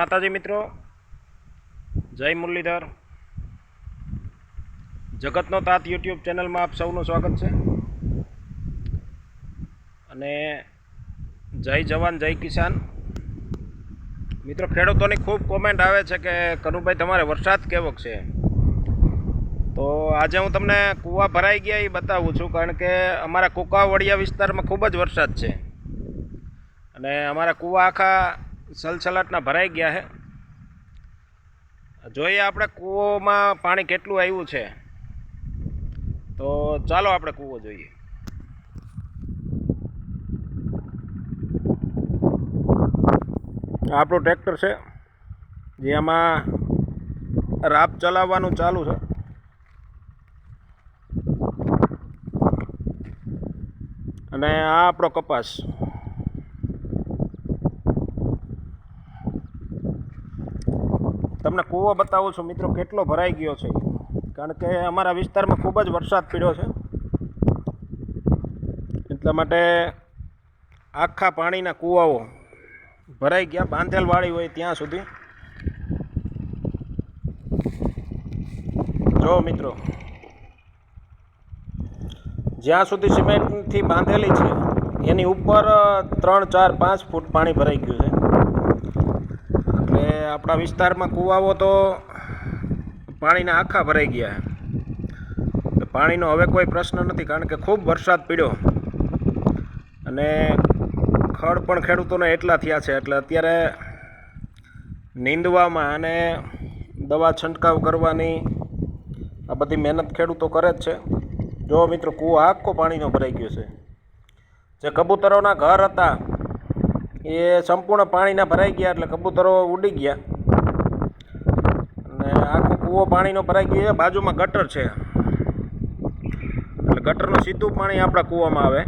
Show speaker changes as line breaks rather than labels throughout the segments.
માતાજી મિત્રો, જય મુરલીધર. જગતનો તાત યુટ્યુબ ચેનલમાં આપ સૌનું સ્વાગત છે. અને જય જવાન, જય કિસાન. મિત્રો, ખેડૂતોની ખૂબ કોમેન્ટ આવે છે કે, કનુભાઈ, તમારે વરસાદ કેવો છે? તો આજે હું તમને કૂવા ભરાઈ ગયા એ બતાવું છું, કારણ કે અમારા કુકાવડિયા વિસ્તારમાં ખૂબ જ વરસાદ છે. અને અમારા કૂવા આખા સલસલાટના ભરાઈ ગયા છે જોઈએ આપણે કૂવોમાં પાણી કેટલું આવ્યું છે. તો ચાલો આપણે કૂવો જોઈએ. આપણું ટ્રેક્ટર છે, જેમાં રાપ ચલાવવાનું ચાલુ છે. અને આ આપણો કપાસ. તમને કૂવો બતાવું છું, મિત્રો, કેટલો ભરાઈ ગયો છે. કારણ કે અમારા વિસ્તારમાં ખૂબ જ વરસાદ પીડ્યો છે. એટલા માટે આખા પાણીના કૂવાઓ ભરાઈ ગયા, બાંધેલવાળી હોય ત્યાં સુધી. જો, મિત્રો, જ્યાં સુધી સિમેન્ટથી બાંધેલી છે, એની ઉપર ત્રણ ચાર પાંચ ફૂટ પાણી ભરાઈ ગયું છે. એટલે આપણા વિસ્તારમાં કૂવાઓ તો પાણીના આખા ભરાઈ ગયા પાણીનો હવે કોઈ પ્રશ્ન નથી, કારણ કે ખૂબ વરસાદ પીડ્યો. અને ખડ પણ ખેડૂતોને એટલા થયા છે, એટલે અત્યારે નીંદવામાં અને દવા છંટકાવ કરવાની આ બધી મહેનત ખેડૂતો કરે જ છે. જો મિત્રો, કૂવો આખો પાણીનો ભરાઈ ગયો છે. જે કબૂતરોના ઘર હતા એ સંપૂર્ણ પાણીના ભરાઈ ગયા એટલે કબૂતરો ઉડી ગયા. અને આખો કૂવો પાણીનો ભરાઈ ગયો છે. બાજુમાં ગટર છે. એટલે ગટરનું સીધું પાણી આપણા કૂવામાં આવે.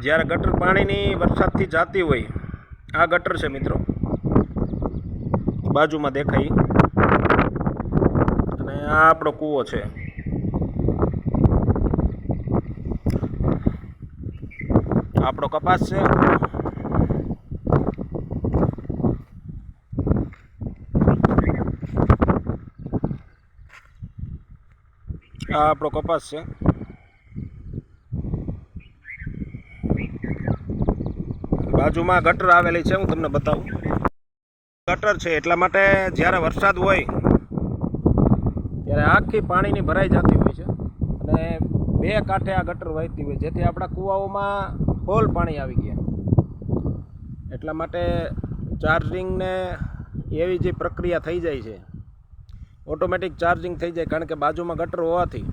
જ્યારે ગટર પાણીની વરસાદથી જાતી હોય, આ ગટર છે મિત્રો. બાજુમાં દેખાય. અને આ આપણો કૂવો છે. આપણો કપાસ છે. આ આપણો કપાસ છે. બાજુમાં ગટર આવેલી છે, હું તમને બતાવું. ગટર છે, એટલા માટે જ્યારે વરસાદ હોય, ત્યારે આખી પાણીની ભરાઈ જતી હોય છે. અને બે કાંઠે આ ગટર વહેતી હોય, જેથી આપણા કૂવાઓમાં ફોલ પાણી આવી ગયા. એટલા માટે ચાર્જિંગને એવી જે પ્રક્રિયા થઈ જાય છે ઓટોમેટિક ચાર્જિંગ થઈ જાય કારણ કે બાજુમાં ગટર હોવાથી.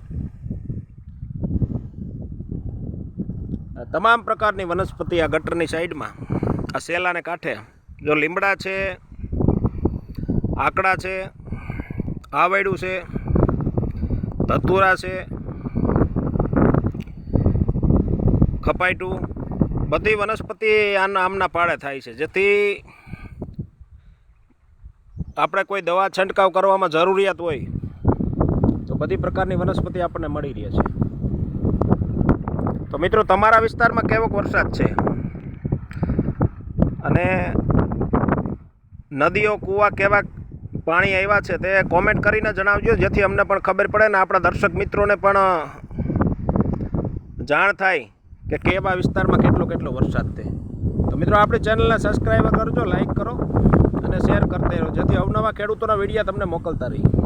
તમામ પ્રકારની વનસ્પતિ આ ગટરની સાઈડમાં. આ સેલાને કાંઠે. જો લીમડા છે, આકડા છે આવેડું છે, ધતુરા છે, ખપાયટું, બધી વનસ્પતિ આના આમના પાળે થાય છે. જેથી આપણે કોઈ દવા છંટકાવ કરવામાં જરૂરિયાત હોય, તો બધી પ્રકારની વનસ્પતિ આપણને મળી રહે છે. તો મિત્રો, તમારા વિસ્તારમાં કેવોક વરસાદ છે? અને નદીઓ, કૂવા કેવા પાણી આવ્યા છે તે કોમેન્ટ કરીને જણાવજો, જેથી અમને પણ ખબર પડે ને આપણા દર્શક મિત્રોને પણ જાણ થાય કે કેવા વિસ્તારમાં કેટલો કેટલો વરસાદ છે. તો મિત્રો, આપણી ચેનલને સબસ્ક્રાઈબ કરજો લાઈક કરો અને શેર કરતા રહો જેથી અવનવા ખેડૂતોના વિડીયા તમને મોકલતા રહીએ.